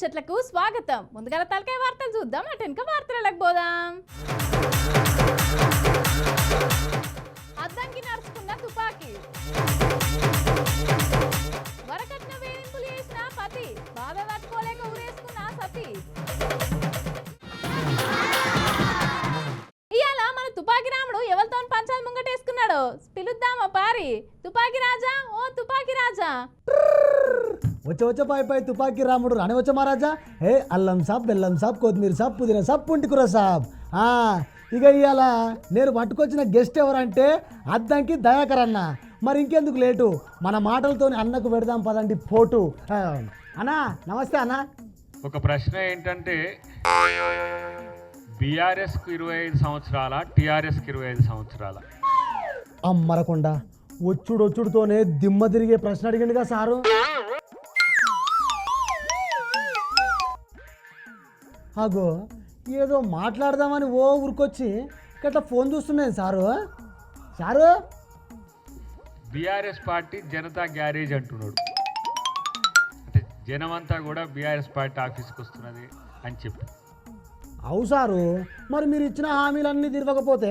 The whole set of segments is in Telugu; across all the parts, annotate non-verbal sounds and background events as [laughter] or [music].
ముచ్చట్లకు స్వాగతం. ముందుగా తలకాయ వార్తలు చూద్దాం. అటెనక వార్తలకు పోదాం. అద్దంకి నడుచుకున్న తుపాకీ. వరకట్న వేధింపులు చేసిన పతి. బాధ తట్టుకోలేక ఊరేసుకున్న సతి. ఇవాళ మన తుపాకి రాముడు ఎవరితో పంచాలు ముంగటేసుకున్నాడో? పిలుద్దామా పారి. తుపాకి రాజా? ఓ తుపాకి రాజా. వచ్చే వచ్చే పాయ్ పాయ్ తుపాకీ రాముడు రాని వచ్చే మహారాజా. ఏ అల్లం సాబ్ బెల్లం సాబ్ కొత్తిమీర సాబ్ పుదీనా సాబ్ పుంటికూర సాబ్. ఆ, ఇక ఇవాళ నేను పట్టుకొచ్చిన గెస్ట్ ఎవరంటే అద్దంకి దయాకర్ అన్న. మరి ఇంకెందుకు లేటు? మన మాటలతో అన్నకు పెడదాం పదండి పోటు. ఆ, అన్నా నమస్తే అన్న. ఒక ప్రశ్న ఏంటంటే బీఆర్ఎస్కు ఇరవై ఐదు సంవత్సరాల టీఆర్ఎస్కి ఇరవై ఐదు సంవత్సరాల? అమ్మరకొండ వచ్చుడు వచ్చుడుతోనే దిమ్మ తిరిగే ప్రశ్న అడిగిండుగా సారు. అగో ఏదో మాట్లాడదామని ఓ ఊరికొచ్చి ఇట్లా ఫోన్ చూస్తున్నాను sir. Sir? BRS party Janata garage అంటున్నాడు. అంటే జనమంతా కూడా బీఆర్ఎస్ పార్టీ ఆఫీస్కి వస్తున్నది అని చెప్పి. అవు సారు మరి మీరు ఇచ్చిన హామీలన్నీ తిరగకపోతే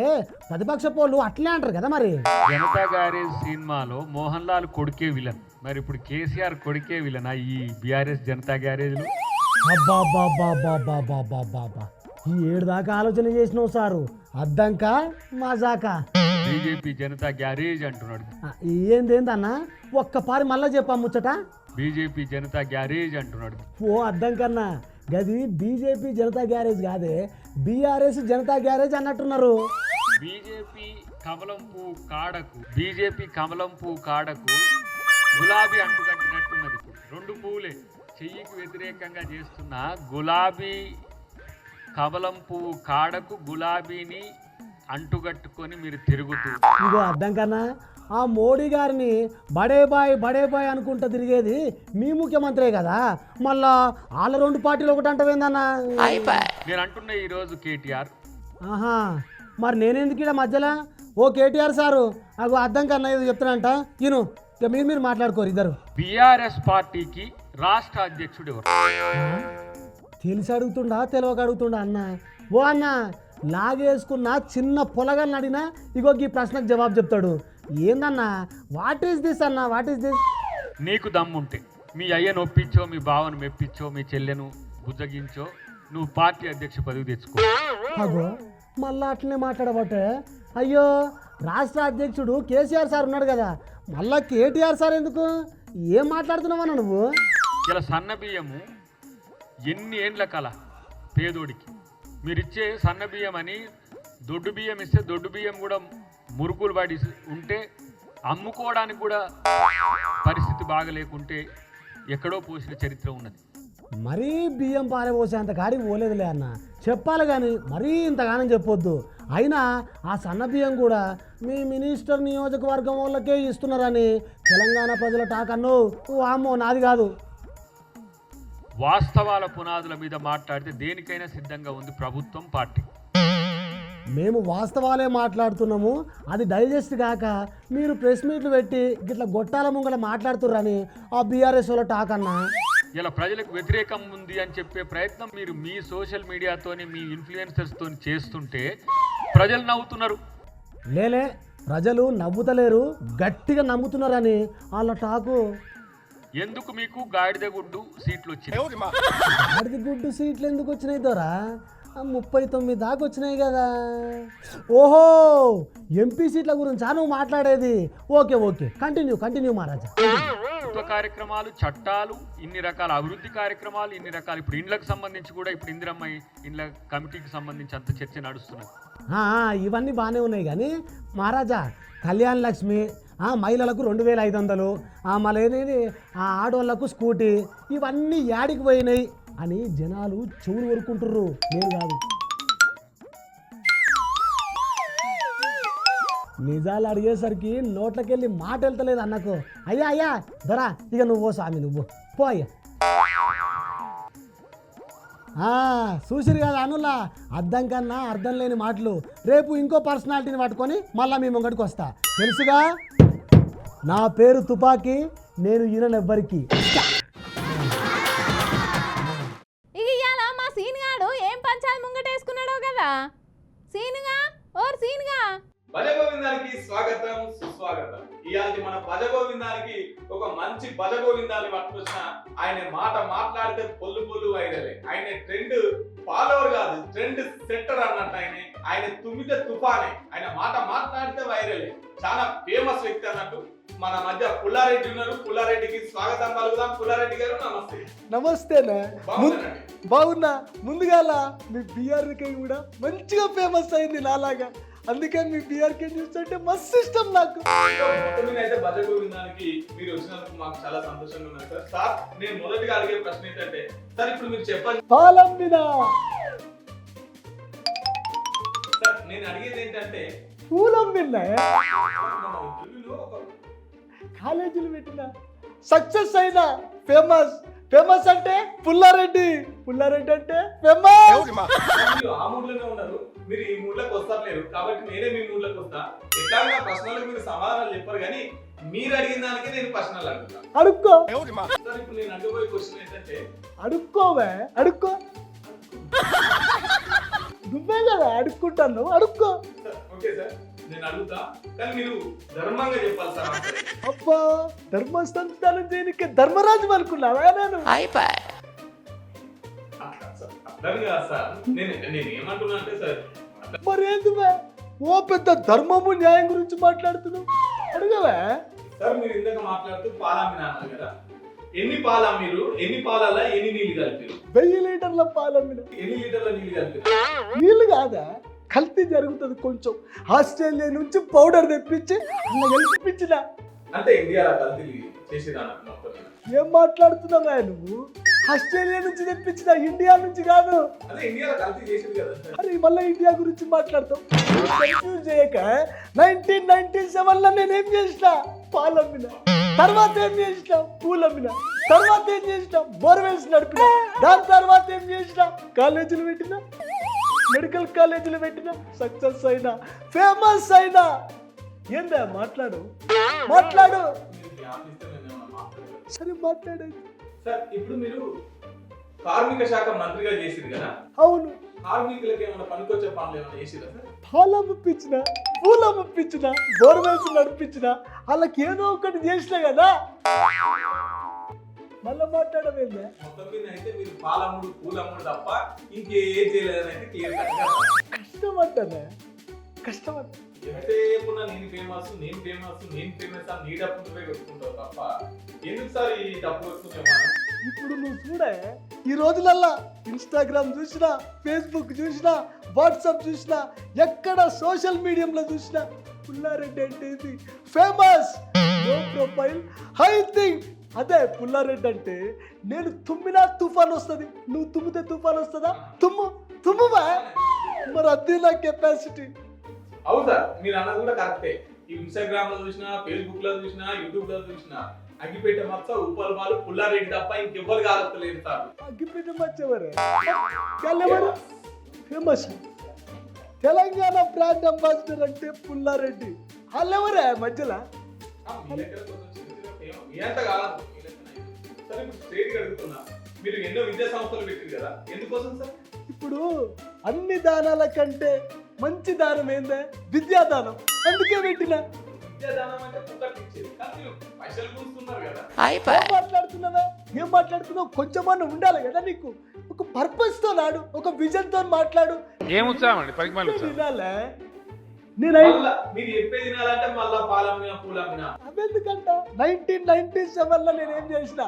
ప్రతిపక్ష పోళ్ళు అట్లే అంటారు కదా మరి? జనతా గ్యారేజ్ సినిమాలో మోహన్ లాల్ కొడుకే విలన్. మరి ఇప్పుడు కేసీఆర్ కొడుకే విలన్ ఈ బీఆర్ఎస్ జనతా గ్యారేజ్లో? అబ్బాబ్బాబ్బాబ్బాబ్బాబ్బా ఈ ఏడు దాకా ఆలోచన చేసినావు సారు. అద్దంక మజాకా? బీజేపీ జనతా గ్యారేజ్ అంటున్నాడు. ఆ, ఏందేందన్నా ఒక్కపారి మళ్ళా చెప్పా ముచ్చట? బీజేపీ జనతా గ్యారేజ్ అంటున్నాడు. ఓ అద్దం కన్నా గది బీజేపీ జనతా గ్యారేజ్ కాదే బీఆర్ఎస్ జనతా గ్యారేజ్ అన్నట్టున్నారు. బీజేపీ కమలం పువ్వు కాడకు బీజేపీ కమలం పువ్వు కాడకు గులాబీ అంటుకట్టినట్టున్నది ఇప్పుడు. రెండు పువ్వులే చెయ్యికి వ్యతిరేకంగా చేస్తున్న గులాబీ కమలం పువ్వు కాడకు గులాబీని అంటుకట్టుకొని మీరు తిరుగుతూ ఇగో అద్దం కన్నా ఆ మోడీ గారిని బడే బాయ్ బడే బాయ్ అనుకుంటా తిరిగేది మీ ముఖ్యమంత్రే కదా. మళ్ళా వాళ్ళ రెండు పార్టీలు ఒకటి అంటవేందన్నా? నేను అంటున్న ఈరోజు కేటీఆర్. ఆహా మరి నేనెందుకు ఇక్కడ మధ్యలో? ఓ కేటీఆర్ సారు అగో అద్దం కన్నా ఇది చెప్తానంట ఈను ఇక మీరు మీరు మాట్లాడుకోరు ఇద్దరు. బీఆర్ఎస్ పార్టీకి రాష్ట్ర అధ్యక్షుడు ఎవరు? తెలిసి అడుగుతుండా తెలియక అడుగుతుండా అన్న? ఓ అన్న లాగేసుకున్న చిన్న పొలగాన్ని అడిగినా ఇగో ఈ ప్రశ్నకు జవాబు చెప్తాడు. ఏందన్నా? వాట్ ఈస్ దిస్ అన్న? వాట్ ఈస్ దిస్ నీకు దమ్ముంటే మీ అయ్యను ఒప్పించో మీ బావను మెప్పించో మీ చెల్లెను బుజ్జగించో నువ్వు పార్టీ అధ్యక్ష పదవి తెచ్చుకో. అగో మళ్ళా అట్లనే మాట్లాడబట్టే అయ్యో రాష్ట్ర అధ్యక్షుడు కేసీఆర్ సార్ ఉన్నాడు కదా మళ్ళా కేటీఆర్ సార్ ఎందుకు? ఏం మాట్లాడుతున్నావన్నా నువ్వు? ఇలా సన్న బియ్యము ఎన్ని ఏండ్ల కల పేదోడికి? మీరిచ్చే సన్న బియ్యం అని దొడ్డు బియ్యం ఇస్తే దొడ్డు బియ్యం కూడా మురుకులు పడి ఉంటే అమ్ముకోవడానికి కూడా పరిస్థితి బాగలేకుంటే ఎక్కడో పోసిన చరిత్ర ఉన్నది. మరీ బియ్యం పారబోసేంత కాడికి పోలేదులే అన్న. చెప్పాలి కానీ మరీ ఇంతగానం చెప్పొద్దు. అయినా ఆ సన్న బియ్యం కూడా మీ మినిస్టర్ నియోజకవర్గం వాళ్ళకే ఇస్తున్నారని తెలంగాణ ప్రజల టాక్ అన్నో అమ్మో నాది కాదు. వాస్తవాల పునాదుల మీద మాట్లాడితే దేనికైనా సిద్ధంగా ఉంది ప్రభుత్వం పార్టీ. మేము వాస్తవాలే మాట్లాడుతున్నాము. అది డైజెస్ట్ కాక మీరు ప్రెస్ మీట్లు పెట్టి గిట్ల గొట్టాల ముంగల మాట్లాడుతుర్రని ఆ బీఆర్ఎస్ వాళ్ళ టాక్ అన్నా. ఇలా ప్రజలకు వ్యతిరేకం ఉంది అని చెప్పే ప్రయత్నం మీరు మీ సోషల్ మీడియాతోని మీ ఇన్ఫ్లుయెన్సర్స్తో చేస్తుంటే ప్రజలు నవ్వుతున్నారు. లేలే ప్రజలు నవ్వుతలేరు గట్టిగా నమ్ముతున్నారని వాళ్ళ టాకు. ఎందుకు మీకు గాడిద గుడ్డు సీట్లు వచ్చినాయి? ఆడిది గుడ్డు సీట్లు ఎందుకు వచ్చినాయి దొరా? ముప్పై తొమ్మిది దాకా వచ్చినాయి కదా. ఓహో ఎంపీ సీట్ల గురించి నువ్వు మాట్లాడేది. Okay okay. కంటిన్యూ కంటిన్యూ మహారాజా. ప్రభుత్వ కార్యక్రమాలు చట్టాలు ఇన్ని రకాల అభివృద్ధి కార్యక్రమాలు ఇన్ని రకాలు. ఇప్పుడు ఇండ్లకు సంబంధించి కూడా ఇప్పుడు ఇందిరమ్మ ఇండ్ల కమిటీకి సంబంధించి అంత చర్చ నడుస్తున్నది. ఆ, ఆ, ఇవన్నీ బాగానే ఉన్నాయి కానీ మహారాజా కళ్యాణ్ లక్ష్మి మహిళలకు రెండు వేల ఐదు వందలు ఆ, మళ్ళీ ఆ ఆడవాళ్ళకు స్కూటీ ఇవన్నీ యాడికి పోయినాయి అని జనాలు చెవులు కొరుకుంటుర్రు నేను కాదు. నిజాలు అడిగేసరికి నోట్లకెళ్ళి మాట వెళ్తలేదు అన్నకు. అయ్యా అయ్యా దొరా ఇక నువ్వు స్వామి నువ్వు పో అయ్యా. ఆ, చూసిరు కదా అనులా అర్థం కన్నా అర్థం లేని మాటలు. రేపు ఇంకో పర్సనాలిటీని పట్టుకొని మళ్ళీ మీ ముంగడికి వస్తా. తెలుసుగా? నా పేరు తుపాకీ నేను ఈయన ఎవ్వరికి మా సీనుగాడు ఏం పంచాలు ముంగటేసుకున్నాడో కదా? సీనుగా? ఓర్ సీనుగా? భజగోవిందానికి స్వాగతం సుస్వాగతం. ఇవాళ మన భజగోవిందానికి ఒక మంచి భజగోవిందాన్ని పట్టుకొచ్చిన ఆయన మాట మాట్లాడితే పొల్లు పొల్లు వైరలే ఆయన ట్రెండ్ ఫాలోవర్ కాదు ట్రెండ్ సెట్టర్ అన్నట్టు ఆయన. ఆయన తుమ్మితే తుఫానే ఆయన మాట మాట్లాడితే వైరలే చాలా ఫేమస్ వ్యక్తి అన్నట్టు మన మధ్య పుల్లారెడ్డి ఉన్నారు. పుల్లారెడ్డికి స్వాగతం పలుకుదాం. పుల్లారెడ్డి గారు నమస్తే. నమస్తేనే? బాగున్నా. ముందుగాల మీ బీఆర్కే కూడా మంచిగా ఫేమస్ అయింది నాలాగా. అందుకే మీ బీఆర్కే చూస్తుంటే మస్తు ఇష్టం నాకు. అయితే మీరు వచ్చినందుకు మాకు చాలా సంతోషంగా సార్. సార్ నేను మొదటిగా అడిగే ప్రశ్న ఏంటంటే సార్ ఇప్పుడు మీరు చెప్పండి. పాలం మీద సార్ నేను అడిగేది ఏంటంటే పూలం విన్నా కాలేజీలు పెట్టిన. సక్సెస్ అయినా ఫేమస్. ఫేమస్ అంటే పుల్లారెడ్డి. పుల్లారెడ్డి అంటే ఫేమస్. మీరు ఆ మూడ్లోనే ఉన్నారు. మీరు ఈ మూడ్లోకి వస్తలేరు కాబట్టి నేనే మీ మూడ్లోకి వస్తా. ఎట్లా నా ప్రశ్నలకు మీరు సమాధానాలు చెప్పరు కానీ మీరు అడిగిన దానికి నేను ప్రశ్నలు అడుగుతా. అడుక్కో. సార్ ఇప్పుడు నేను అడగబోయే క్వశ్చన్ ఏంటంటే అడుక్కోవే. అడుక్కో. నువ్వే కదా అడుక్కుంటాను అడుక్కో. Okay sir. నేను అడుగుతా కానీ మీరు ధర్మంగా చెప్పాలి సార్. అబ్బా ధర్మ సంస్థానం చేయనికి ధర్మరాజు అనుకున్నావా నేను? సార్ అర్థం కాదు సార్. నేను నేను ఏమంటున్నా అంటే సార్ మరేందువే ఓ పెద్ద ధర్మము న్యాయం గురించి మాట్లాడుతున్నావు. అడగవే. సార్ మీరు ఇందాక మాట్లాడుతూ పాలమ్మిన అన్నారు కదా. ఎన్ని పాల మీరు? ఎన్ని పాలలా ఎన్ని నీళ్ళు కలిపారు? వెయ్యి లీటర్ల పాల మీద ఎన్ని లీటర్ల నీళ్ళు కలిపారు? నీళ్ళు కాదా? కల్తీ జరుగుతుంది కొంచెం. ఆస్ట్రేలియా నుంచి పౌడర్ తెప్పించి గెలిపించిన అంటే ఇండియాలో కల్తీ. ఏం మాట్లాడుతున్నావా నువ్వు? ఆస్ట్రేలియా నుంచి తెప్పించిన ఇండియా నుంచి కాదు. అరే మళ్ళీ ఇండియా గురించి మాట్లాడతాం కన్ఫ్యూజ్ చేయక నైన్టీన్ నైన్టీ సెవెన్లో నేనేం చేసిన? పాలమ్మిన. తర్వాత ఏం చేసిన? పూలమ్మిన. తర్వాత ఏం చేసిన? బోర్వెల్స్ నడిపిన. దాని తర్వాత ఏం చేసిన? కాలేజీలు పెట్టిన. మెడికల్ కాలేజీలు పెట్టిన సక్సెస్ అయినా ఫేమస్ అయినా. ఏందా మాట్లాడు. మాట్లాడు. సరే మాట్లాడేది సార్ ఇప్పుడు మీరు కార్మిక శాఖ మంత్రిగా చేసింది కదా? అవును. కార్మికులకి ఏమైనా పనికొచ్చే పనులు ఏమైనా చేసిరా సార్? బోర్వెల్స్ నడిపించిన వాళ్ళకి ఏదో ఒకటి చేసిన కదా. మళ్ళా మాట్లాడమేందా మొత్తం మీద అయితే మీరు పాలమ్ముడు పూలమ్ముడు తప్ప ఇంకే చేయలేదని అయితే క్లియర్ కట్గా కష్టపడ్డానే కష్టపడ్డా ఎంతసేపున్నా నేను ఫేమస్ నేను ఫేమస్ నేను ఫేమస్ అని నీ డబ్బు నువ్వే కొట్టుకుంటావు తప్ప ఎందుకు సార్ ఈ డబ్బు ఇప్పుడు నువ్వు చూడే ఈ రోజులల్లా ఇన్స్టాగ్రామ్ చూసినా ఫేస్బుక్ చూసినా వాట్సాప్ చూసినా ఎక్కడ సోషల్ మీడియంలో చూసినా పుల్లారెడ్డి అంటే ఇది ఫేమస్ ప్రొఫైల్ హై థింగ్ అదే పుల్లారెడ్డి అంటే నేను తుమ్మినా తుఫాన్ వస్తుంది. నువ్వు తుమ్మితే తుఫాన్ వస్తుందా? తుమ్ము తుమ్మువా మరి అదే నా కెపాసిటీ అవును మీరు అన్నది కూడా కరెక్టే. ఇన్స్టాగ్రామ్లో చూసినా ఫేస్బుక్లో చూసినా యూట్యూబ్లో చూసినా అగ్గిపెట్టే మొత్తం ఉప్పల్ వాళ్ళు పుల్లారెడ్డి తప్ప ఇంకెవ్వరు కాలలేదు సార్. మర్చేవారే కళ్ళెవరు ఫేమస్ తెలంగాణ బ్రాండ్ అంబాసిడర్ అంటే పుల్లారెడ్డి. వాళ్ళెవరే మధ్యలో? మీ కొంచెం అంత. సరే ఇప్పుడు స్ట్రేట్ అడుగుతున్నా. మీరు ఎన్నో విద్యా సంస్థలు పెట్టారు కదా. ఎందుకోసం సార్? ఇప్పుడు అన్ని దానాల కంటే మంచి దానం ఏందే? విద్యాదానం అందుకే పెట్టిన. మాట్లాడుతున్నావా? ఏం మాట్లాడుతున్నావు? కొంచెమన్నా ఉండాలి కదా నీకు? ఒక పర్పస్తో నాడు ఒక విజన్తో మాట్లాడు. ఏం ఉత్సాహం అండి? వినాలే. నేను మీరు చెప్పేది వినాలంటే మళ్ళా పాలమ్మిన పూలమ్మిన అవెందుకంట నైన్టీన్ నైన్టీ సెవెన్లో నేను ఏం చేసిన?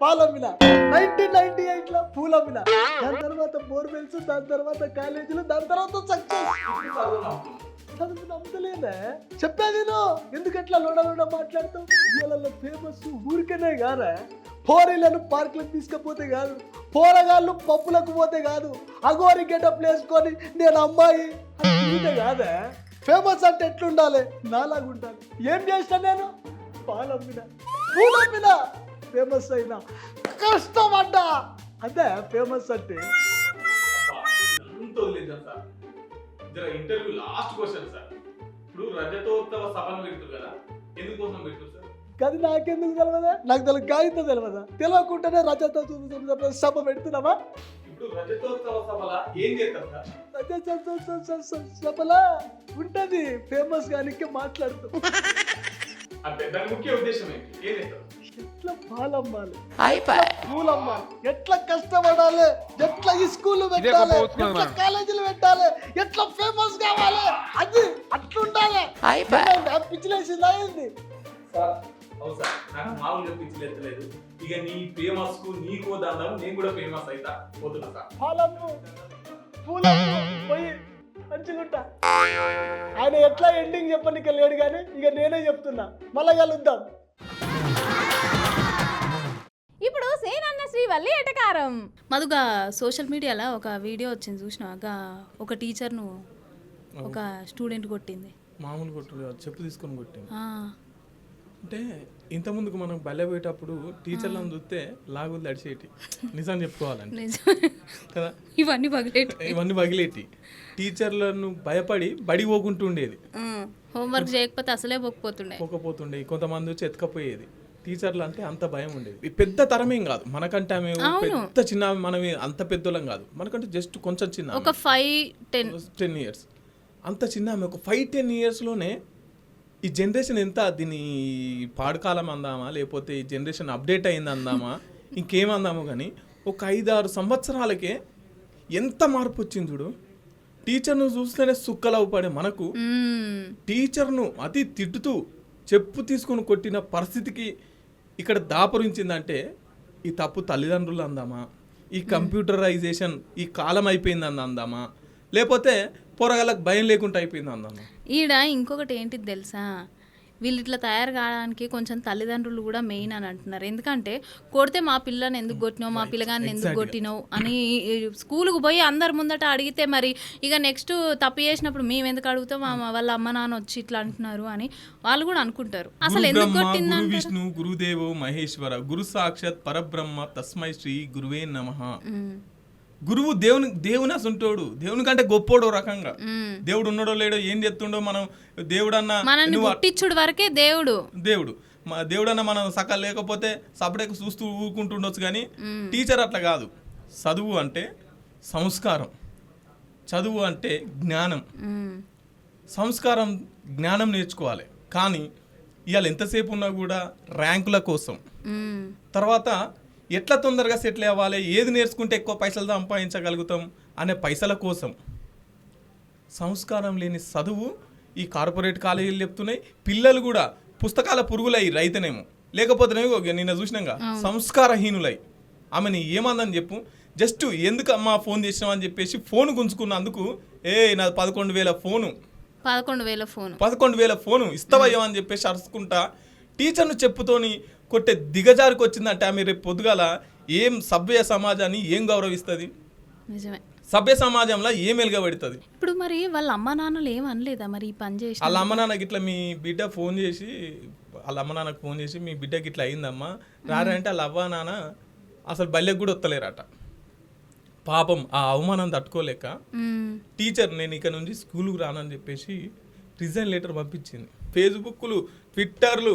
పాలమ్మిన నైన్టీన్ నైన్టీ ఎయిట్లో పూలమ్మిన దాని తర్వాత బోర్వెల్స్ దాని తర్వాత కాలేజీలు దాని తర్వాత సక్సెస్ చదువు నమ్ముతున్నాను. చదువు నమ్మలేదే చెప్పేది నువ్వు ఎందుకు ఎట్లా లోడ లోడ మాట్లాడతావు? ఇవాళ ఫేమస్ ఊరికనే కాదా. పోరీలను పార్కులకు తీసుకపోతే కాదు. పోరగాళ్ళు పప్పులకు పోతే కాదు. అగోరి గెటప్ వేసుకొని నేను అమ్మాయి కాదా. ఫేమస్ అంటే ఎట్లుండాలి? నాలాగా ఉండాలి. ఏం చేసిన నేను? పాలమ్మిన పూలమ్మిన ఫేమస్ అయినా. కష్టపడ్డా అదే ఫేమస్ అంటే. Interview last question sir. ఇప్పుడు రజతోత్సవ సభను పెడుతుంది కదా ఎందుకోసం పెడుతుంది సార్? అది నాకెందుకు తెలియదా నాకు తెలియదు గాయంతో తెలియదా తెలియకుండానే రజత సభ పెడుతున్నావా ఇప్పుడు రజతోత్సవ సభల ఏం చేస్తారు సార్? సభలా ఉంటది. ఫేమస్ గానికి మాట్లాడుతూ. అంటే దాని ముఖ్య ఉద్దేశం ఏంటి? ఏం చేస్తారు ఎట్లా పాలమ్మాలి? పూలమ్మాలి ఎట్లా కష్టపడాలి? ఎట్లా ఈ స్కూల్ పెట్టాలి? ఎట్లా కాలేజీలు పెట్టాలి? ఎట్లా ఫేమస్ కావాలి? అది అట్లా ఉండాలి పిచ్చిలేసింది అయింది సార్ అవును సార్. నాకు మామూలుగా పిచ్చి ఎత్తలేదు ఇక నీ ఫేమస్కు నీకో దండం నేను కూడా ఫేమస్ అయితా పోతున్నా సార్. పోయి మంచిగుంటా. ఆయన ఎట్లా ఎండింగ్ చెప్పనిక లేడు కానీ ఇక నేనే చెప్తున్నా. మళ్ళా కలుద్దాం. ఇప్పుడు సేనన్న శ్రీవల్లి ఎటకారం మధుగా సోషల్ మీడియాలో ఒక వీడియో వచ్చింది చూసినాగా ఒక టీచర్ను ఒక స్టూడెంట్ కొట్టింది. మామూలు కొట్టుడు కాదు, చెప్పు తీసుకొని కొట్టింది. ఆ, అంటే ఇంతకుముందుకు మనం బల్లె పోయేటప్పుడు టీచర్లను చూస్తే లాగులు తడిచేటి. నిజం చెప్పుకోవాలంటే. కదా? ఇవన్నీ పగిలేటి. ఇవన్నీ పగిలేటి. టీచర్లను భయపడి బడి పోకుంటూ ఉండేది హోంవర్క్ చేయకపోతే అసలే పోకపోతుండే. పోకపోతుండే. కొంతమంది వచ్చి ఎత్తుకపోయేది. టీచర్లు అంటే అంత భయం ఉండేది. పెద్ద తరమేం కాదు. మనకంటే ఆమె పెద్ద చిన్న మనం అంత పెద్దోళ్ళం కాదు. మనకంటే జస్ట్ కొంచెం చిన్న ఒక ఫైవ్ టెన్ టెన్ ఇయర్స్ అంత చిన్న ఆమె ఒక ఫైవ్ టెన్ ఇయర్స్లోనే ఈ జనరేషన్ ఎంత? దీని పాడుకాలం అందామా? లేకపోతే ఈ జనరేషన్ అప్డేట్ అయింది అందామా? [laughs] ఇంకేం అందామో కానీ ఒక ఐదారు సంవత్సరాలకే ఎంత మార్పు వచ్చింది చూడు? టీచర్ను చూస్తేనే సుక్కలవు పడే మనకు. టీచర్ను అతి తిట్టుతూ చెప్పు తీసుకొని కొట్టిన పరిస్థితికి ఇక్కడ దాపరించిందంటే ఈ తప్పు తల్లిదండ్రులు అందామా? ఈ కంప్యూటరైజేషన్ ఈ కాలం అయిపోయింది అంద అందామా? లేకపోతే పొరగాళ్ళకి భయం లేకుండా అయిపోయింది అందామా ఈడ ఇంకొకటి ఏంటిది తెలుసా? వీళ్ళు ఇట్లా తయారు కావడానికి కొంచెం తల్లిదండ్రులు కూడా మెయిన్ అని అంటున్నారు. ఎందుకంటే కొడితే మా పిల్లని ఎందుకు కొట్టినావు మా పిల్లగాన్ని ఎందుకు కొట్టినావు అని స్కూల్కి పోయి అందరి ముందట అడిగితే మరి ఇక నెక్స్ట్ తప్పు చేసినప్పుడు మేము ఎందుకు అడుగుతాం? మా వాళ్ళ అమ్మ నాన్న వచ్చి ఇట్లా అంటున్నారు అని వాళ్ళు కూడా అనుకుంటారు. అసలు ఎందుకు కొట్టిందంటారు? విష్ణు గురుదేవో మహేశ్వర గురు సాక్షాత్ పరబ్రహ్మ తస్మై శ్రీ గురువే నమ. గురువు దేవుని దేవుని అసంటోడు. దేవుని కంటే గొప్పోడు రకంగా. దేవుడు ఉన్నాడో లేడో ఏం చేస్తుండో మనం దేవుడన్నా మనల్ని నువ్వు పుట్టించుడు వరకే దేవుడు. దేవుడు. మా దేవుడన్నా మనం సకాలు లేకపోతే సపరేట్ చూస్తూ ఊరుకుంటుండొచ్చు కానీ టీచర్ అట్లా కాదు. చదువు అంటే సంస్కారం. చదువు అంటే జ్ఞానం. సంస్కారం జ్ఞానం నేర్చుకోవాలి. కానీ ఇవాళ ఎంతసేపు ఉన్నా కూడా ర్యాంకుల కోసం. తర్వాత ఎట్లా తొందరగా సెటిల్ అవ్వాలి? ఏది నేర్చుకుంటే ఎక్కువ పైసలు సంపాదించగలుగుతాం అనే పైసల కోసం. సంస్కారం లేని చదువు ఈ కార్పొరేట్ కాలేజీలు చెప్తున్నాయి. పిల్లలు కూడా పుస్తకాల పురుగులై రైతనేమో. లేకపోతేనేమో నిన్న చూసినాగా సంస్కారహీనులై. ఆమెని ఏమందని చెప్పు? జస్ట్ ఎందుకు అమ్మా ఫోన్ చేసినావు అని చెప్పేసి ఫోన్ గుంజుకున్నందుకు ఏ నాది పదకొండు వేల ఫోను. పదకొండు వేల ఫోన్. పదకొండు వేల ఫోను ఇస్తావయ్యా అని చెప్పేసి అరుచుకుంటా టీచర్ను చెప్పుతోని కొట్టే దిగజారికి వచ్చిందంటే ఆమె రేపు పొద్దుగాల ఏం సభ్య సమాజాన్ని ఏం గౌరవిస్తుంది? నిజమే. సభ్య సమాజంలో ఏం వెలుగబెడుతుంది ఇప్పుడు మరి వాళ్ళ అమ్మ నాన్నలు ఏం అనలేదా మరి ఈ పని చేసి వాళ్ళ అమ్మ నాన్నకి ఇట్లా మీ బిడ్డ ఫోన్ చేసి వాళ్ళ అమ్మ నాన్నకి ఫోన్ చేసి మీ బిడ్డకి ఇట్లా అయిందమ్మా రారంటే వాళ్ళ అవ్వ నాన్న అసలు బల్లెకి కూడా వస్తలేరట పాపం ఆ అవమానం తట్టుకోలేక. టీచర్ నేను ఇక నుంచి స్కూల్కి రానని చెప్పేసి రిజైన్ లెటర్ పంపించింది. ఫేస్బుక్లు ట్విట్టర్లు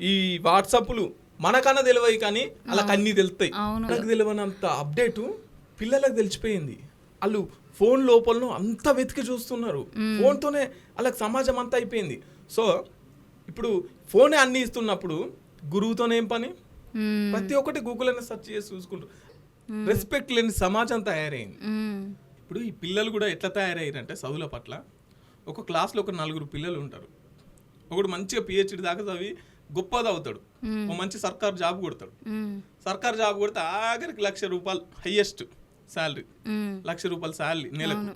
ఈ వాట్సాప్లు మనకన్నా తెలియవు కానీ వాళ్ళకి అన్నీ తెలుస్తాయి. మనకు తెలియనంత అప్డేటు పిల్లలకు తెలిసిపోయింది. వాళ్ళు ఫోన్ లోపలను అంత వెతికి చూస్తున్నారు. ఫోన్తోనే వాళ్ళకి సమాజం అంతా అయిపోయింది. సో ఇప్పుడు ఫోనే అన్ని ఇస్తున్నప్పుడు గురువుతోనే ఏం పని. ప్రతి ఒక్కటి గూగుల్ అనే సెర్చ్ చేసి చూసుకుంటారు రెస్పెక్ట్ లేని సమాజం తయారైంది. ఇప్పుడు ఈ పిల్లలు కూడా ఎట్లా తయారయ్యారంటే చదువుల పట్ల ఒక క్లాస్లో ఒక నలుగురు పిల్లలు ఉంటారు. ఒకడు మంచిగా పిహెచ్డి దాకా చదివి గొప్పది అవుతాడు. ఒక మంచి సర్కార్ జాబ్ కొడతాడు. సర్కార్ జాబ్ కొడితే ఆఖరికి లక్ష రూపాయలు హయ్యెస్ట్ శాలరీ. లక్ష రూపాయల శాలరీ నెలకు.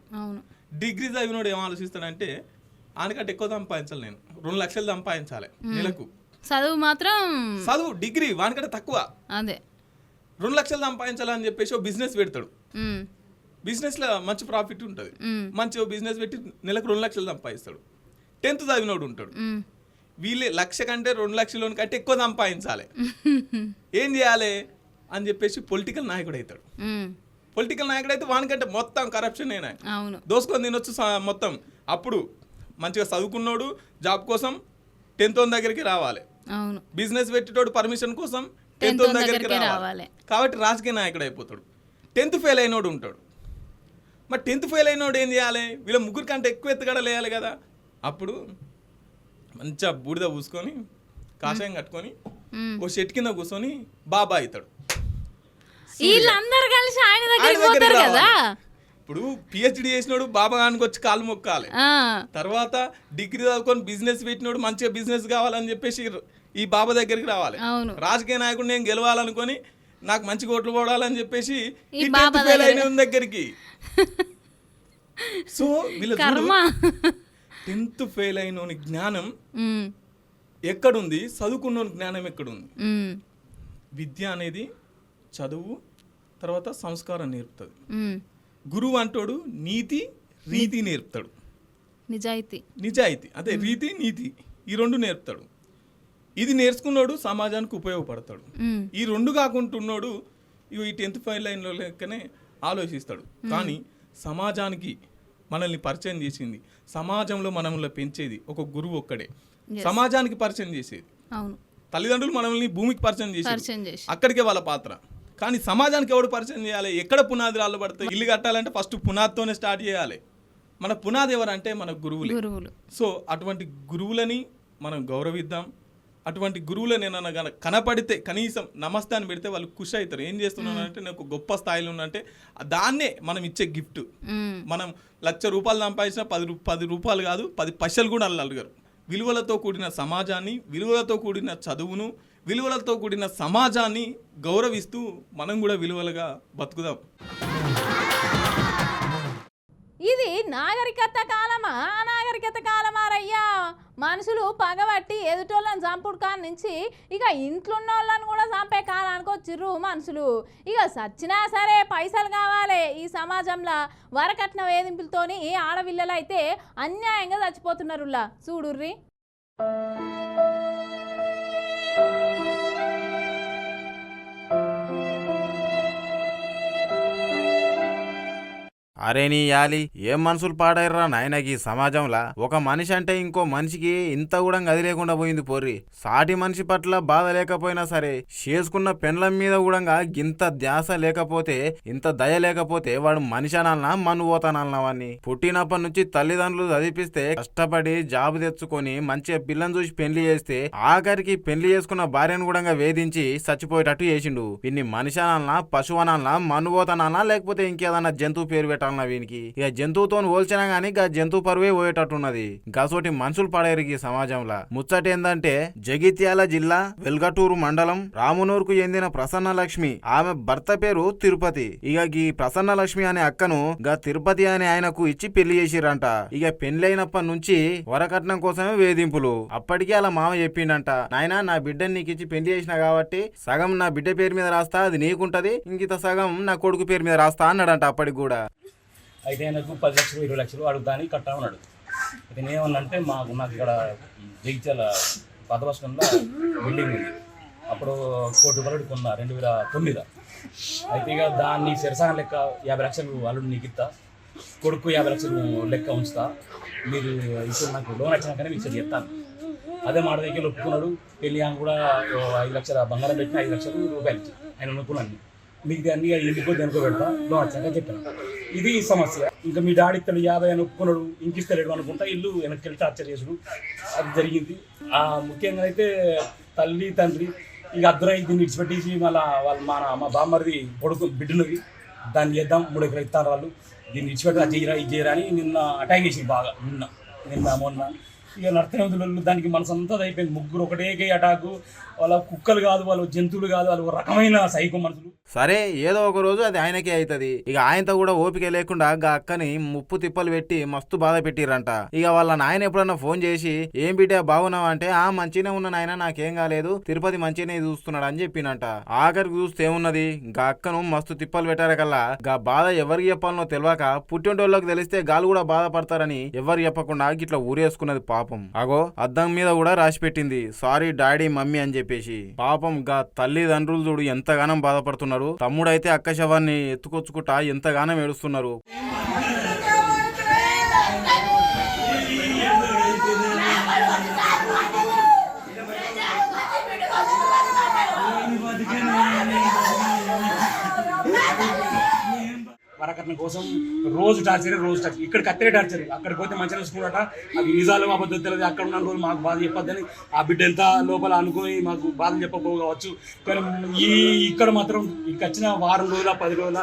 డిగ్రీ చదివినోడు ఏం ఆలోచిస్తాడంటే ఆనకంటే ఎక్కువ సంపాదించాలి నేను. రెండు లక్షలు సంపాదించాలి నెలకు. చదువు మాత్రం చదువు డిగ్రీ వానికంటే తక్కువ. అదే. రెండు లక్షలు సంపాదించాలని చెప్పేసి ఓ బిజినెస్ పెడతాడు. ఉమ్. బిజినెస్లో మంచి ప్రాఫిట్ ఉంటుంది. మంచి బిజినెస్ పెట్టి నెలకు రెండు లక్షలు సంపాదిస్తాడు. టెన్త్ చదివినోడు ఉంటాడు. వీళ్ళే లక్ష కంటే రెండు లక్షల కంటే ఎక్కువ సంపాదించాలి. [laughs] ఏం చేయాలి? అని చెప్పేసి పొలిటికల్ నాయకుడు అవుతాడు. పొలిటికల్ నాయకుడు అయితే వానికంటే మొత్తం కరప్షన్ అయినా దోసుకొని తినొచ్చు మొత్తం. అప్పుడు మంచిగా చదువుకున్నోడు జాబ్ కోసం టెన్త్ దగ్గరికి రావాలి. బిజినెస్ పెట్టేటోడు పర్మిషన్ కోసం టెన్త్ దగ్గరికి రావాలి. కాబట్టి రాజకీయ నాయకుడు అయిపోతాడు. టెన్త్ ఫెయిల్ అయినోడు ఉంటాడు. మరి టెన్త్ ఫెయిల్ అయినోడు ఏం చేయాలి? వీళ్ళ ముగ్గురు కంటే ఎక్కువ ఎత్తుగడలేయాలి కదా. అప్పుడు మంచిగా బూడిద పూసుకొని కాషాయం కట్టుకొని. ఓ షెట్ కింద కూర్చొని బాబా అవుతాడు వీళ్ళందరూ కలిసి ఆయన ఆయన దగ్గరికి దగ్గరికి పోతారు కదా రావాలి. ఇప్పుడు పిహెచ్డి చేసినోడు బాబా గానికి వచ్చి కాలు మొక్కాలి తర్వాత డిగ్రీ చదువుకొని బిజినెస్ పెట్టినోడు మంచిగా బిజినెస్ కావాలని చెప్పేసి ఈ బాబా దగ్గరికి రావాలి. రాజకీయ నాయకుడు నేను గెలవాలనుకొని నాకు మంచి ఓట్లు పోడాలని చెప్పేసి ఫెయిల్. అయిన దగ్గరికి సో వీళ్ళ టెన్త్ ఫెయిల్ అయినోని జ్ఞానం. ఎక్కడుంది? చదువుకున్నోని జ్ఞానం ఎక్కడుంది. విద్య అనేది చదువు తర్వాత సంస్కారం నేర్పుతుంది. గురువు అంటోడు నీతి రీతి నేర్పుతాడు. నిజాయితీ. నిజాయితీ అదే రీతి నీతి ఈ రెండు నేర్పుతాడు. ఇది నేర్చుకున్నాడు సమాజానికి ఉపయోగపడతాడు. ఈ రెండు కాకుంటున్నాడు ఈ టెన్త్ ఫైవ్ లైన్లో లెక్కనే ఆలోచిస్తాడు. కానీ సమాజానికి మనల్ని పరిచయం చేసింది. సమాజంలో మనల్ని పెంచేది ఒక గురువు ఒక్కడే. సమాజానికి పరిచయం చేసేది. అవును. తల్లిదండ్రులు మనల్ని భూమికి పరిచయం చేసి. అక్కడికే వాళ్ళ పాత్ర. కానీ సమాజానికి ఎవడు పరిచయం చేయాలి? ఎక్కడ పునాది రాళ్ళు పడతాయి ఇల్లు కట్టాలంటే ఫస్ట్ పునాదితోనే స్టార్ట్ చేయాలి. మన పునాది ఎవరంటే మన గురువులే. గురువులు. సో అటువంటి గురువులని మనం గౌరవిద్దాం. అటువంటి గురువులను ఏమన్నా గన- కనపడితే కనీసం నమస్తే అని పెడితే వాళ్ళు ఖుషి అవుతారు. ఏం చేస్తున్నాను అంటే నాకు గొప్ప స్థాయిలో ఉన్నంటే దాన్నే మనం ఇచ్చే గిఫ్ట్. మనం లక్ష రూపాయలు సంపాదించినా పది పది రూపాయలు కాదు పది పైసలు కూడా వాళ్ళు అడగరు విలువలతో కూడిన సమాజాన్ని విలువలతో కూడిన చదువును విలువలతో కూడిన సమాజాన్ని గౌరవిస్తూ మనం కూడా విలువలుగా బతుకుదాం. ఇది నాగరికత కాలమా అనాగరికత కాలమా రయ్యా మనుషులు పగబట్టి ఎదుటోళ్ళని చంపుడు కాని నుంచి ఇక ఇంట్లో ఉన్న వాళ్ళని కూడా చంపే కాలానికి వచ్చిర్రు మనుషులు. ఇక సచ్చినా సరే పైసలు కావాలి ఈ సమాజంలో. వరకట్న వేధింపులతోని ఆడపిల్లలు అయితే అన్యాయంగా చచ్చిపోతున్నారులా చూడుర్రి. అరే నీ యాలి ఏం మనుషులు పాడైర్రా నాయనకి సమాజంలా? ఒక మనిషి అంటే ఇంకో మనిషికి ఇంత కూడా గది లేకుండా పోయింది పోర్రి. సాటి మనిషి పట్ల బాధ లేకపోయినా సరే చేసుకున్న పెండ్లం మీద కూడా గింత ధ్యాస లేకపోతే ఇంత దయ లేకపోతే వాడు మనిషి అనాలనా మన్ను పోతానన్నా వాడిని పుట్టినప్పటి నుంచి తల్లిదండ్రులు చదివిపిస్తే కష్టపడి జాబు తెచ్చుకొని మంచిగా పిల్లని చూసి పెళ్ళి చేస్తే ఆఖరికి పెళ్ళి చేసుకున్న భార్యను కూడా వేధించి చచ్చిపోయేటట్టు చేసిండు. వీన్ని మనిషి అనాలనా పశువు అనాలనా మన్ను పోతానన్నా లేకపోతే ఇంకేదన్నా జంతువు పేరు పెట్టాలన్నా వీనికి. ఇక జంతువుతో పోల్చినా గానీ గా జంతువు పరువే పోయేటట్టున్నది. గసోటి మనుషులు పడేరు ఈ సమాజంలో. ముచ్చట ఏందంటే జగిత్యాల జిల్లా వెల్గటూరు మండలం రామునూరుకు చెందిన ప్రసన్న లక్ష్మి. ఆమె భర్త పేరు తిరుపతి. ఇక ఈ ప్రసన్న లక్ష్మి అనే అక్కను గా తిరుపతి అనే ఆయనకు ఇచ్చి పెళ్ళి చేసిరంట. ఇక పెళ్ళైనప్పటి నుంచి వరకట్నం కోసమే వేధింపులు. అప్పటికే అలా మామ చెప్పిండంట. నాయన నా బిడ్డని నీకు ఇచ్చి పెళ్ళి చేసిన కాబట్టి సగం నా బిడ్డ పేరు మీద రాస్తా అది నీకుంటది. ఇంకిత సగం నా కొడుకు పేరు మీద రాస్తా అన్నాడంట అప్పటికి కూడా. అయితే ఆయనకు పది లక్షలు ఇరవై లక్షలు అడుగుతాని కట్టా ఉన్నాడు. అయితే నేనేమన్నంటే మాకు నాకు ఇక్కడ జగిత్యాల పాత బస్ బిల్డింగ్ ఉంది. అప్పుడు కోటి రూపాయలు కొన్నా రెండు వేల తొమ్మిది అయితే ఇక దాన్ని సిరసాన లెక్క యాభై లక్షలు అల్లుడు నీకు ఇస్తా కొడుకు యాభై లక్షలు లెక్క ఉంచుతా. మీరు ఇప్పుడు నాకు లోన్ వచ్చినాకనే మీకు చెప్తాను. అదే మాట దగ్గర ఒప్పుకున్నాడు. పెళ్ళి ఆమె కూడా ఐదు లక్షల బంగారం పెట్టిన ఐదు లక్షలు రూపాయలు ఆయన ఒప్పుకున్నాను మీకు అన్ని ఎందుకో దేనికో పెడతా. లోన్ వచ్చాక చెప్పాను ఇది సమస్య. ఇంకా మీ డాడీ ఇస్తాడు యాభై అని ఒప్పుకున్నాడు ఇంక అనుకుంటా ఇల్లు వెనక్కి వెళ్ళి టార్చర్ అది జరిగింది. ఆ ముఖ్యంగా అయితే తల్లి తండ్రి ఇక అద్దరై దీన్ని విడిచిపెట్టేసి మళ్ళీ వాళ్ళు మన మా బామ్మరిది కొడుకు బిడ్డలవి దాన్ని చేద్దాం మూడు ఎకరాలు ఇస్తారు వాళ్ళు. దీన్ని విడిచిపెట్టి అది చేయరా ఇది చేయరా అని నిన్న అటాక్ చేసి బాగా నిన్న. నిన్న మొన్న. ఇక నర్తనవతులు దానికి మనసంతా అయిపోయింది ముగ్గురు ఒకటే అటాకు. వాళ్ళ కుక్కలు కాదు వాళ్ళు జంతువులు కాదు వాళ్ళు రకమైన సైకో మనుషులు. సరే ఏదో ఒక రోజు అది ఆయనకే అవుతుంది ఇక ఆయనతో కూడా ఓపిక లేకుండా గా అక్కని ముప్పు తిప్పలు పెట్టి మస్తు బాధ పెట్టిరంట. ఇక వాళ్ళ నాయన ఎప్పుడన్నా ఫోన్ చేసి ఏం బిడ్డ బాగున్నావా? అంటే ఆ మంచిగానే ఉన్న నాయన నాకేం కాలేదు. తిరుపతి మంచిగానే చూస్తున్నాడు అని చెప్పినంట. ఆఖరికి చూస్తే ఏమున్నది? గా అక్కను మస్తు తిప్పలు పెట్టారు కల్లా. గా బాధ ఎవరికి చెప్పాలనో తెలియక పుట్టింటోళ్ళకి తెలిస్తే గాలు కూడా బాధపడతారని ఎవరు చెప్పకుండా గిట్లా ఊరేసుకున్నది పాప. అగో అద్దం మీద కూడా రాసి పెట్టింది. సారీ డాడీ మమ్మీ అని చెప్పేసి. పాపం గా తల్లిదండ్రులు చూడు ఎంతగానం బాధపడుతున్నారు. తమ్ముడైతే అక్క శవాన్ని ఎత్తుకొచ్చుకుంటా ఎంతగానం ఏడుస్తున్నారు. వరకట్నం కోసం రోజు టార్చర్ రోజు టార్చర్. ఇక్కడ కత్తిరే టార్చర్. అక్కడికి పోతే మంచిగా చూసుకున్నట అవి నిజాలు మా పద్ధతి తెలియదు. అక్కడ ఉన్న రోజు మాకు బాధ చెప్పొద్దని ఆ బిడ్డ ఎంత లోపల అనుకుని మాకు బాధ చెప్పకపోవచ్చు కానీ ఈ ఇక్కడ మాత్రం ఇక్కడ వచ్చిన వారం రోజుల పది రోజుల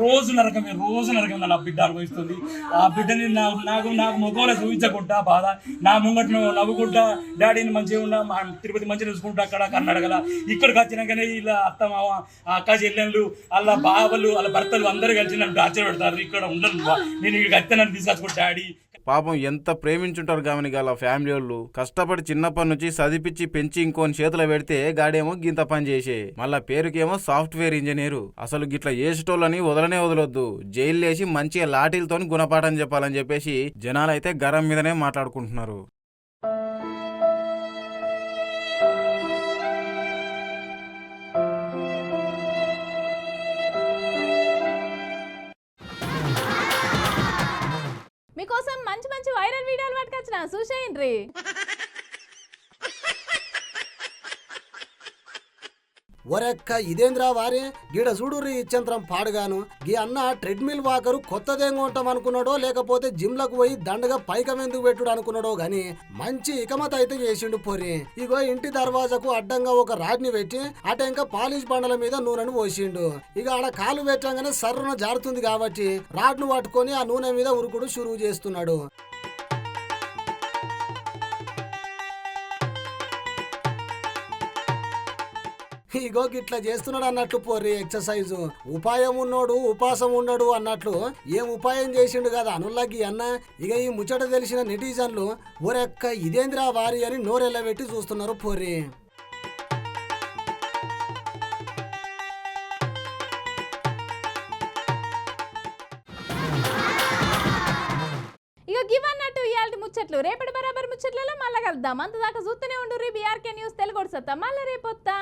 రోజు నరకమే రోజు నరకమే నా బిడ్డ అనుభవిస్తుంది. ఆ బిడ్డని నాకు నాకు నాకు మొగోల చూపించకుండా బాధ. నా ముంగట నవ్వుకుంటా డాడీని మంచిగా ఉన్నా మా తిరుపతి మంచిగా చూసుకుంటా అక్కడ కర్ణాటకలో. ఇక్కడికి వచ్చినాకనే ఇలా అత్త మామ అక్క చెల్లెళ్ళు వాళ్ళ బావలు వాళ్ళ భర్తలు అందరూ కలిసి నన్ను టార్చర్ పెడతారు ఇక్కడ ఉండను నేను ఇక్కడికి వస్తే నన్ను డాడీ. పాపం ఎంత ప్రేమించుంటారు గామని గల ఫ్యామిలీ వాళ్ళు. కష్టపడి చిన్నప్పటి నుంచి చదివిపించి పెంచి ఇంకోని చేతిలో పెడితే గాడేమో గింత పని చేసే. మళ్ళా పేరుకేమో సాఫ్ట్వేర్ ఇంజనీరు. అసలు గిట్ల ఏసేటోళ్ళని వదలనే వదలొద్దు. జైలు వేసి మంచిగా లాఠీలతో గుణపాఠం చెప్పాలని చెప్పేసి జనాలైతే గరం మీదనే మాట్లాడుకుంటున్నారు. వైరల్ వీడియోలు పట్టుకొచ్చిన? చూసేయండి. ఒరెక్క ఇదేంద్రా వారే? గీడ చూడుర్రి ఇచ్చంత్రం పాడుగాను. గీ అన్న ట్రెడ్మిల్ వాకరు కొత్తదేం కొంటాం అనుకున్నాడో లేకపోతే జిమ్లకు పోయి దండగా పైకం ఎందుకు పెట్టుడు అనుకున్నాడో గాని మంచి ఇకమత అయితే చేసిండు పొరి ఇగో ఇంటి దర్వాజకు అడ్డంగా ఒక రాడ్ని పెట్టి అట ఇంకా పాలిష్ బండల మీద నూనెను పోసిండు. ఇక ఆడ కాలు పెట్టంగానే సర్రున జారుతుంది కాబట్టి రాడ్ను పట్టుకొని ఆ నూనె మీద ఉరుకుడు షురువు చేస్తున్నాడు. ఇగో గిట్లా చేస్తున్నాడు అన్నట్లు పోర్రి ఎక్సర్సైజ్ ఉపాయం ఉన్నోడు ఉపాసం ఉన్నాడు అన్నట్లు ఏం ఉపాయం చేసిండు కదా అనుల్లాగి అన్న? ఇక ఈ ముచ్చట తెలిసిన నెటిజన్లు ఒరెక్క ఇదేంద్రా వారి అని నోరెల్లబెట్టి చూస్తున్నారు పోర్రి. ఇక గివన్నట్టు ఇవాళ ముచ్చట్లు. రేపటి ముచ్చట్లలో మళ్ళా కలుద్దాం. అంతదాకా చూస్తూనే ఉండు బీఆర్కే న్యూస్ తెలుగు సత్తా మళ్ళీ రేపొత్తా.